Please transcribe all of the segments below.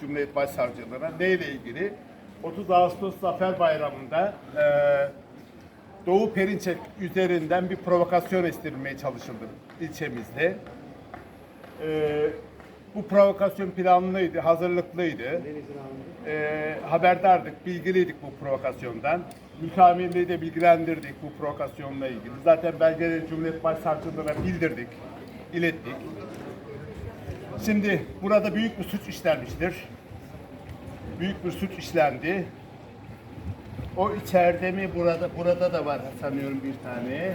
Cumhuriyet Başsavcılığına neyle ilgili? 30 Ağustos Zafer Bayramı'nda e, Doğu Perinçek üzerinden bir provokasyon estirilmeye çalışıldı ilçemizde. E, bu provokasyon planlıydı, hazırlıklıydı. E, haberdardık, bilgiliydik bu provokasyondan. Mükamirliği de bilgilendirdik bu provokasyonla ilgili. Zaten belgeleri Cumhuriyet Başsavcılığına bildirdik, ilettik. Şimdi burada büyük bir suç işlenmiştir. Büyük bir suç işlendi. O içeride mi burada burada da var sanıyorum bir tane.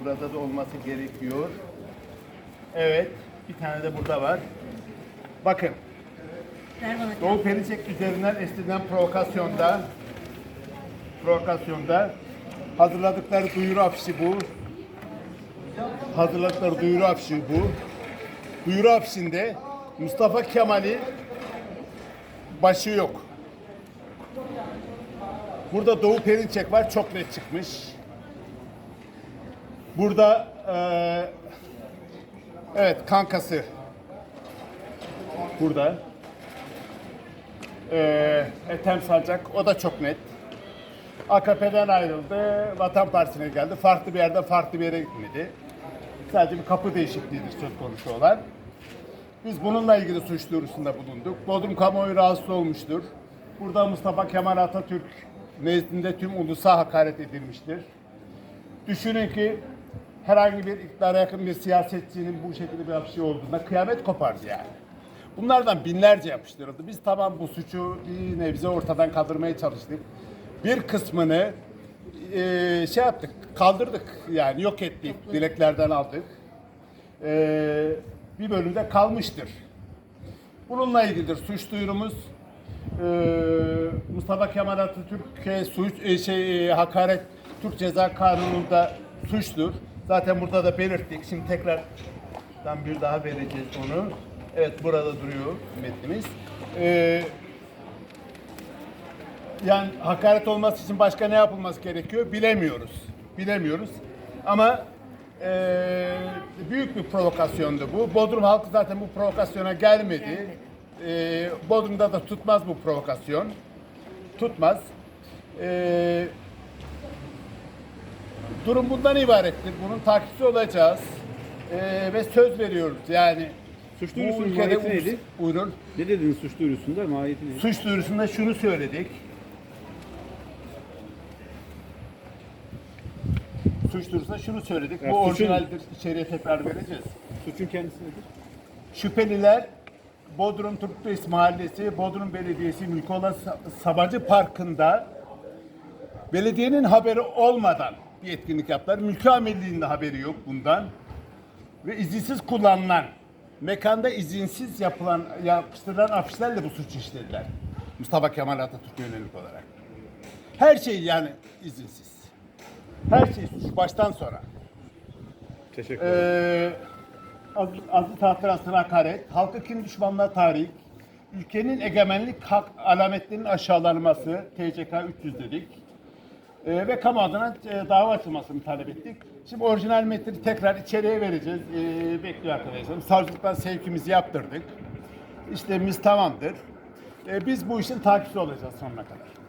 Burada da olması gerekiyor. Evet, bir tane de burada var. Bakın. Doğu Perinçek üzerinden estirilen provokasyonda provokasyonda hazırladıkları duyuru afişi bu. Hazırladıkları duyuru afişi bu. Duyuru afişinde Mustafa Kemal'i başı yok. Burada Doğu Perinçek var. Çok net çıkmış. Burada eee, evet kankası burada. Ee, Ethem Sancak o da çok net. AKP'den ayrıldı, Vatan Partisi'ne geldi. Farklı bir yerden farklı bir yere gitmedi. Sadece bir kapı değişikliğidir söz konusu olan. Biz bununla ilgili suç duyurusunda bulunduk. Bodrum kamuoyu rahatsız olmuştur. Burada Mustafa Kemal Atatürk nezdinde tüm ulusa hakaret edilmiştir. Düşünün ki herhangi bir iktidara yakın bir siyasetçinin bu şekilde bir şey olduğunda kıyamet kopardı yani. Bunlardan binlerce yapıştırıldı. Biz tamam bu suçu bir nebze ortadan kaldırmaya çalıştık. Bir kısmını eee, şey yaptık, kaldırdık yani yok ettik, dileklerden aldık. Eee, bir bölümde kalmıştır. Bununla ilgilidir suç duyurumuz. Eee, Mustafa Kemal Atatürk'e suç e, şey e, hakaret Türk Ceza Kanunu'nda suçtur. Zaten burada da belirttik. Şimdi tekrardan bir daha vereceğiz onu. Evet burada duruyor metnimiz. Eee yani hakaret olması için başka ne yapılması gerekiyor bilemiyoruz. Bilemiyoruz. Ama eee, büyük bir provokasyondu bu. Bodrum halkı zaten bu provokasyona gelmedi. Eee, Bodrum'da da tutmaz bu provokasyon. Tutmaz. Eee, durum bundan ibarettir. Bunun takipçisi olacağız. Eee, ve söz veriyoruz. Yani Suç duyurusunun mahiyeti neydi? Buyurun. Ne dediniz suç duyurusunda? Mahiyeti neydi? Suç duyurusunda şunu söyledik. Suç duyurusunda şunu söyledik. Ya Bu suçun- orijinaldir. İçeriye tekrar vereceğiz. Suçun kendisi nedir? Şüpheliler Bodrum Turkulis Mahallesi, Bodrum Belediyesi mülkü olan Sa- Sabacı Parkı'nda belediyenin haberi olmadan bir etkinlik yaptılar. Mülkü amirliğinin de haberi yok bundan. Ve izinsiz kullanılan, mekanda izinsiz yapılan, yapıştırılan afişlerle bu suçu işlediler. Mustafa Kemal Atatürk'e yönelik olarak. Her şey yani izinsiz. Her şey suç baştan sonra. Teşekkür ederim. Ee, adı, adı tahtirasına hakaret, halkı kin düşmanlığa tahrik, ülkenin egemenlik hak alametlerinin aşağılanması, TCK 300 dedik. Ee, ve kamu adına e, dava açılmasını talep ettik. Şimdi orijinal metni tekrar içeriye vereceğiz. Ee, bekliyor arkadaşlarım. Savcılıktan sevkimizi yaptırdık. İşlemimiz tamamdır. Ee, biz bu işin takipçisi olacağız sonuna kadar.